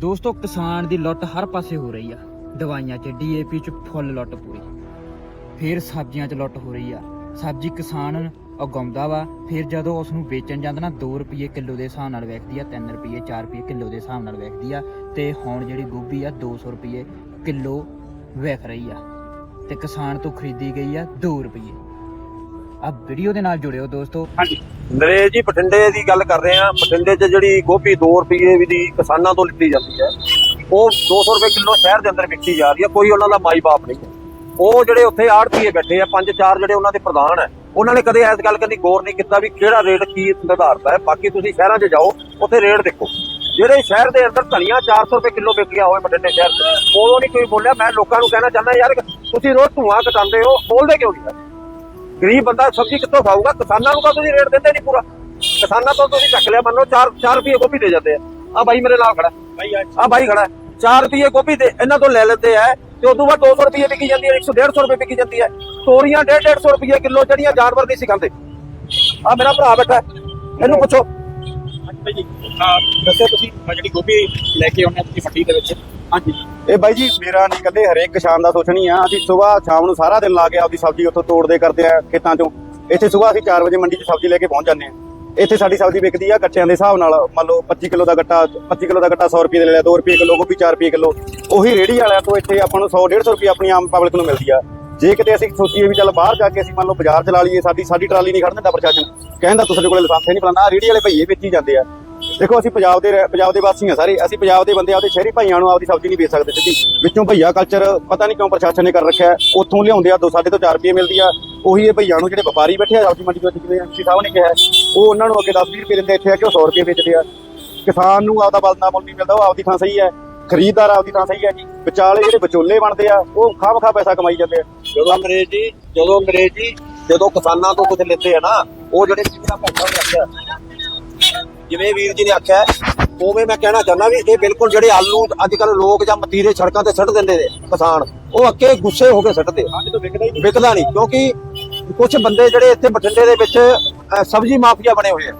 ਦੋਸਤੋ, ਕਿਸਾਨ ਦੀ ਲੁੱਟ ਹਰ ਪਾਸੇ ਹੋ ਰਹੀ ਆ। ਦਵਾਈਆਂ 'ਚ ਡੀਏਪੀ 'ਚ ਫੁੱਲ ਲੁੱਟ ਪੂਰੀ। ਫਿਰ ਸਬਜ਼ੀਆਂ 'ਚ ਲੁੱਟ ਹੋ ਰਹੀ ਆ। ਸਬਜ਼ੀ ਕਿਸਾਨ ਉਗਾਉਂਦਾ ਵਾ, ਫਿਰ ਜਦੋਂ ਉਸ ਨੂੰ ਵੇਚਣ ਜਾਂਦਾ ਨਾ 2 ਰੁਪਏ ਕਿਲੋ ਦੇ ਹਿਸਾਬ ਨਾਲ ਵਿਕਦੀ ਆ 3 ਰੁਪਏ 4 ਰੁਪਏ ਕਿਲੋ ਦੇ ਹਿਸਾਬ ਨਾਲ ਵਿਕਦੀ ਆ, ਤੇ ਹੁਣ ਜਿਹੜੀ ਗੋਭੀ ਆ 200 ਰੁਪਏ ਕਿਲੋ ਵਿਕ ਰਹੀ ਆ। ਤੇ ਕਿਸਾਨ ਤੋਂ ਖਰੀਦੀ ਗਈ ਆ 2 ਰੁਪਏ ਆ ਵੀਡੀਓ ਦੇ ਨਾਲ ਜੁੜਿਓ ਦੋਸਤੋ। ਹਾਂਜੀ। ਨਰੇਸ਼ ਜੀ, ਬਠਿੰਡੇ ਦੀ ਗੱਲ ਕਰ ਰਹੇ ਆ ਬਠਿੰਡੇ 'ਚ ਜਿਹੜੀ ਗੋਭੀ 2 ਰੁਪਏ ਦੀ ਕਿਸਾਨਾਂ ਤੋਂ ਲਿੱਤੀ ਜਾਂਦੀ ਹੈ, ਉਹ 200 ਰੁਪਏ ਕਿਲੋ ਸ਼ਹਿਰ ਦੇ ਅੰਦਰ ਵਿਕਦੀ ਜਾ ਰਹੀ ਹੈ। ਕੋਈ ਉਹਨਾਂ ਦਾ ਮਾਈ ਬਾਪ ਨਹੀਂ ਹੈ। ਉਹ ਜਿਹੜੇ ਉੱਥੇ ਆੜਤੀਏ ਬੈਠੇ ਆ, ਪੰਜ ਚਾਰ ਜਿਹੜੇ ਉਹਨਾਂ ਦੇ ਪ੍ਰਧਾਨ ਹੈ, ਉਹਨਾਂ ਨੇ ਕਦੇ ਇਸ ਗੱਲ ਕਦੀ ਗੌਰ ਨਹੀਂ ਕੀਤਾ ਵੀ ਕਿਹੜਾ ਰੇਟ ਕੀ ਨਿਰਧਾਰਤ ਹੈ। ਬਾਕੀ ਤੁਸੀਂ ਸ਼ਹਿਰਾਂ 'ਚ ਜਾਓ, ਉੱਥੇ ਰੇਟ ਦੇਖੋ। ਜਿਹੜੇ ਸ਼ਹਿਰ ਦੇ ਅੰਦਰ ਧਨੀਆ 400 ਰੁਪਏ ਕਿਲੋ ਵਿਕ ਗਿਆ ਹੋਵੇ ਬਠਿੰਡੇ ਸ਼ਹਿਰ 'ਚ, ਉਦੋਂ ਨਹੀਂ ਕੋਈ ਬੋਲਿਆ। ਮੈਂ ਲੋਕਾਂ ਨੂੰ ਕਹਿਣਾ ਚਾਹੁੰਦਾ, ਯਾਰ, ਤੁਸੀਂ ਰੋਜ਼ ਧੂਆਂ ਕਟਾਉਂਦੇ ਹੋ ਬੋਲਦੇ ਕਿਉਂ ਨਹੀਂ? ਗਰੀਬ ਬੰਦਾ ਸਬਜ਼ੀ ਕਿੱਥੋਂ ਖਾਊਗਾ? ਕਿਸਾਨਾਂ ਨੂੰ ਤਾਂ ਤੁਸੀਂ ਰੇਟ ਦਿੰਦੇ ਨਹੀਂ ਪੂਰਾ? ਕਿਸਾਨਾਂ ਤੋਂ ਤੁਸੀਂ ਚੱਕ ਲਿਆ ਮੰਨੋ 4 4 ਰੁਪਏ ਗੋਭੀ ਦੇ ਜਾਂਦੇ ਆ। ਆ ਬਾਈ ਮੇਰੇ ਨਾਲ ਖੜਾ। ਆ ਬਾਈ ਖੜਾ। 4 ਰੁਪਏ ਗੋਭੀ ਦੇ ਇਹਨਾਂ ਤੋਂ ਲੈ ਲੈਂਦੇ ਆ। ਤੇ ਉਦੋਂ ਬਾਅਦ 200 ਰੁਪਏ ਵਿਕੀ ਜਾਂਦੀ ਹੈ 100 150 ਰੁਪਏ ਵਿਕੀ ਜਾਂਦੀ ਹੈ ਤੋਰੀਆਂ 150 150 ਰੁਪਏ ਕਿਲੋ ਜਿਹੜੀਆਂ ਜਾਨਵਰ ਨਹੀਂ ਸੀ ਖਾਂਦੇ। ਆ ਮੇਰਾ ਭਰਾ ਬੈਠਾ। ਹੈ, ਇਹਨੂੰ ਪੁੱਛੋ। ਭਾਈ ਦੱਸਿਓ ਤੁਸੀਂ ਜਿਹੜੀ ਗੋਭੀ ਲੈ ਕੇ ਆਉਂਦੇ ਤੁਸੀਂ ਮੰਡੀ ਦੇ ਵਿੱਚ। ਹਾਂਜੀ। ਇਹ ਬਾਈ ਜੀ, ਮੇਰਾ ਨਹੀਂ ਕੱਲੇ ਹਰੇਕ ਕਿਸਾਨ ਦਾ ਸੋਚਣੀ ਆ। ਅਸੀਂ ਸਵੇਰ ਸ਼ਾਮ ਨੂੰ ਸਾਰਾ ਦਿਨ ਲਾ ਕੇ ਆਪਦੀ ਸਬਜ਼ੀ ਉੱਥੋਂ ਤੋੜਦੇ ਕਰਦੇ ਆ, ਖੇਤਾਂ ਚੋਂ। ਇੱਥੇ ਸਵੇਰ ਅਸੀਂ 4 ਵਜੇ ਮੰਡੀ 'ਚ ਸਬਜ਼ੀ ਲੈ ਕੇ ਪਹੁੰਚ ਜਾਂਦੇ ਆ। ਇੱਥੇ ਸਾਡੀ ਸਬਜ਼ੀ ਵਿਕਦੀ ਆ ਗੱਟਿਆਂ ਦੇ ਹਿਸਾਬ ਨਾਲ। ਮੰਨ ਲਓ 25 ਕਿਲੋ ਦਾ ਗੱਟਾ 25 ਕਿਲੋ ਦਾ ਗੱਟਾ 100 ਰੁਪਏ ਦੇ ਲੈ ਲਿਆ 2 ਰੁਪਏ ਕਿਲੋ ਗੋਭੀ 4 ਰੁਪਏ ਕਿਲੋ। ਉਹੀ ਰੇੜੀ ਵਾਲਿਆਂ ਤੋਂ ਇੱਥੇ ਆਪਾਂ ਨੂੰ 100 150 ਰੁਪਏ ਆਪਣੀ ਆਮ ਪਬਲਿਕ ਨੂੰ ਮਿਲਦੀ ਆ। ਜੇ ਕਿਤੇ ਅਸੀਂ ਸੋਚੀਏ ਵੀ ਚੱਲ ਬਾਹਰ ਜਾ ਕੇ ਅਸੀਂ ਮੰਨ ਲਓ ਬਾਜ਼ਾਰ ਚਲਾ ਲਈਏ, ਸਾਡੀ ਸਾਡੀ ਟਰਾਲੀ ਨਹੀਂ ਖੜਨ ਦਿੰਦਾ ਪ੍ਰਸ਼ਾਸਨ। ਕਹਿੰਦਾ ਤੁਹਾਡੇ ਕੋਲੇ ਲਾਇਸੈਂਸ ਨਹੀਂ ਫਲਾਣਾ ਰੇੜੀ ਵਾਲੇ ਭਈਏ ਵੇਚੀ ਜਾਂਦੇ ਆ। ਦੇਖੋ, ਅਸੀਂ ਪੰਜਾਬ ਦੇ ਪੰਜਾਬ ਦੇ ਵਾਸੀ ਆ ਸਾਰੇ। ਅਸੀਂ ਪੰਜਾਬ ਦੇ ਬੰਦੇ ਆਪਦੇ ਸ਼ਹਿਰੀ ਭਾਈਆਂ ਨੂੰ ਆਪਦੀ ਸਬਜ਼ੀ ਨਹੀਂ ਵੇਚ ਸਕਦੇ ਸਿੱਧੀ। ਵਿੱਚੋਂ ਭਈਆ ਕਲਚਰ ਪਤਾ ਨਹੀਂ ਕਿਉਂ ਪ੍ਰਸ਼ਾਸਨ ਨੇ ਕਰ ਰੱਖਿਆ ਉੱਥੋਂ ਲਿਆਉਂਦੇ ਆ, ਦੋ ਤੋਂ 4 ਰੁਪਏ ਮਿਲਦੀ ਆ। ਉਹੀ ਇਹ ਭਈਆਂ ਨੂੰ ਜਿਹੜੇ ਵਪਾਰੀ ਬੈਠੇ ਆ, ਸਬਜ਼ੀ ਮੰਡੀ ਵਿੱਚ ਜਿਵੇਂ ਐਮਸੀ ਸਾਹਿਬ ਨੇ ਕਿਹਾ ਉਹ ਉਹਨਾਂ ਨੂੰ ਅੱਗੇ 10 20 ਰੁਪਏ ਦਿੰਦੇ ਇੱਥੇ ਆ ਕਿ ਉਹ 100 ਰੁਪਏ ਵੇਚਦੇ ਆ। ਕਿਸਾਨ ਨੂੰ ਆਪਦਾ ਬਲਦਾ ਮੁੱਲ ਨਹੀਂ ਮਿਲਦਾ, ਉਹ ਆਪਦੀ ਥਾਂ ਸਹੀ ਹੈ। ਖਰੀਦਦਾਰ ਆਪਦੀ ਥਾਂ ਸਹੀ ਹੈ ਜੀ। ਵਿਚਾਲੇ ਜਿਹੜੇ ਵਿਚੋਲੇ ਬਣਦੇ ਆ, ਉਹ ਖਾਮ ਖਾ ਪੈਸਾ ਕਮਾਈ ਜਾਂਦੇ ਆ। ਜਦੋਂ ਅੰਗਰੇਜ਼ ਜੀ ਜਦੋਂ ਅੰਗਰੇਜ਼ ਜੀ ਜਦੋਂ ਕਿਸਾਨਾਂ ਤੋਂ ਕੁਝ ਲੈਂਦੇ ਆ ਨਾ, ਉਹ ਜਿਹੜੇ ਜਿਹੜਾ ਭਾਈਆਂ ਨੇ ਜਿਵੇਂ ਵੀਰ ਜੀ ਨੇ ਆਖਿਆ ਉਵੇਂ ਮੈਂ ਕਹਿਣਾ ਚਾਹੁੰਦਾ ਵੀ ਇਹ ਬਿਲਕੁਲ ਜਿਹੜੇ ਆਲੂ ਅੱਜ ਕੱਲ ਲੋਕ ਜਾਂ ਮਤੀਰੇ ਸੜਕਾਂ ਤੇ ਸੁੱਟ ਦਿੰਦੇ ਨੇ ਕਿਸਾਨ ਉਹ ਅੱਕੇ ਗੁੱਸੇ ਹੋ ਕੇ ਸੁੱਟਦੇ ਆ। ਅੱਜ ਤੋਂ ਵਿਕਦਾ ਹੀ ਨਹੀਂ। ਵਿਕਦਾ ਨਹੀਂ ਕਿਉਂਕਿ ਕੁਝ ਬੰਦੇ ਜਿਹੜੇ ਇੱਥੇ ਬਠਿੰਡੇ ਦੇ ਵਿੱਚ ਸਬਜ਼ੀ ਮਾਫੀਆ ਬਣੇ ਹੋਏ ਆ।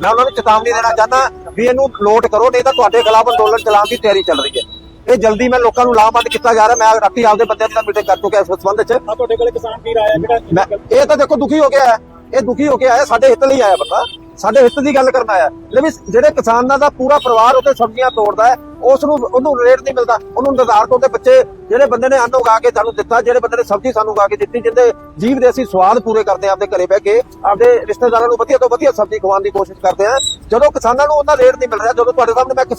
ਮੈਂ ਉਹਨਾਂ ਨੂੰ ਚੇਤਾਵਨੀ ਦੇਣਾ ਚਾਹੁੰਦਾ ਵੀ ਇਹਨੂੰ ਨੋਟ ਕਰੋ ਨਹੀਂ ਤਾਂ ਤੁਹਾਡੇ ਖਿਲਾਫ ਅੰਦੋਲਨ ਚਲਾਉਣ ਦੀ ਤਿਆਰੀ ਚੱਲ ਰਹੀ ਹੈ। ਇਹ ਜਲਦੀ ਮੈਂ ਲੋਕਾਂ ਨੂੰ ਲਾਮਬੰਦ ਕੀਤਾ ਜਾ ਰਿਹਾ ਮੈਂ ਰਾਤੀ ਆਪਦੇ ਬੰਦਿਆਂ ਨਾਲ ਮੀਟਿੰਗ ਕਰ ਚੁੱਕਿਆ ਇਸ ਸੰਬੰਧ 'ਚ ਆ ਤੁਹਾਡੇ ਕੋਲੇ ਕਿਸਾਨ ਵੀਰ ਆਇਆ ਜਿਹੜਾ ਇਹ ਤਾਂ ਦੇਖੋ ਦੁਖੀ ਹੋ ਗਿਆ ਇਹ ਦੁਖੀ ਹੋ ਕੇ ਆਇਆ ਸਾਡੇ ਹਿੱਤ ਲਈ ਆਇਆ ਬੰਦਾ। ਸਾਡੇ ਹਿੱਤ ਦੀ ਗੱਲ ਕਰਨ ਆਇਆ। ਲੇਕਿਨ ਜਿਹੜੇ ਕਿਸਾਨਾਂ ਦਾ ਪੂਰਾ ਪਰਿਵਾਰ ਉੱਤੇ ਸਬਜ਼ੀਆਂ ਤੋੜਦਾ ਹੈ, ਉਸ ਨੂੰ ਉਹਨੂੰ ਰੇਟ ਨਹੀਂ ਮਿਲਦਾ। ਉਹਨੂੰ ਨਿਰਧਾਰਤ ਉਹਦੇ ਬੱਚੇ ਜਿਹੜੇ ਬੰਦੇ ਨੇ ਅੰਨ ਉਗਾ ਕੇ ਸਾਨੂੰ ਦਿੱਤਾ, ਜਿਹੜੇ ਬੰਦੇ ਨੇ ਸਬਜ਼ੀ ਸਾਨੂੰ ਉਗਾ ਕੇ ਦਿੱਤੀ, ਜਿੰਦੇ ਜੀਵ ਦੇ ਅਸੀਂ ਸਵਾਦ ਪੂਰੇ ਕਰਦੇ ਹਾਂ, ਆਪਦੇ ਘਰੇ ਬਹਿ ਕੇ, ਆਪਦੇ ਰਿਸ਼ਤੇਦਾਰਾਂ ਨੂੰ ਵਧੀਆ ਤੋਂ ਵਧੀਆ ਸਬਜ਼ੀ ਖਵਾਉਣ ਦੀ ਕੋਸ਼ਿਸ਼ ਕਰਦੇ ਹਾਂ। ਜਦੋਂ ਕਿਸਾਨਾਂ ਨੂੰ ਉਹਨਾਂ ਰੇਟ ਨਹੀਂ ਮਿਲ ਰਿਹਾ, ਜਦੋਂ ਤੁਹਾਡੇ ਸਾਹਮਣੇ ਮੈਂ ਕਿਸਾਨ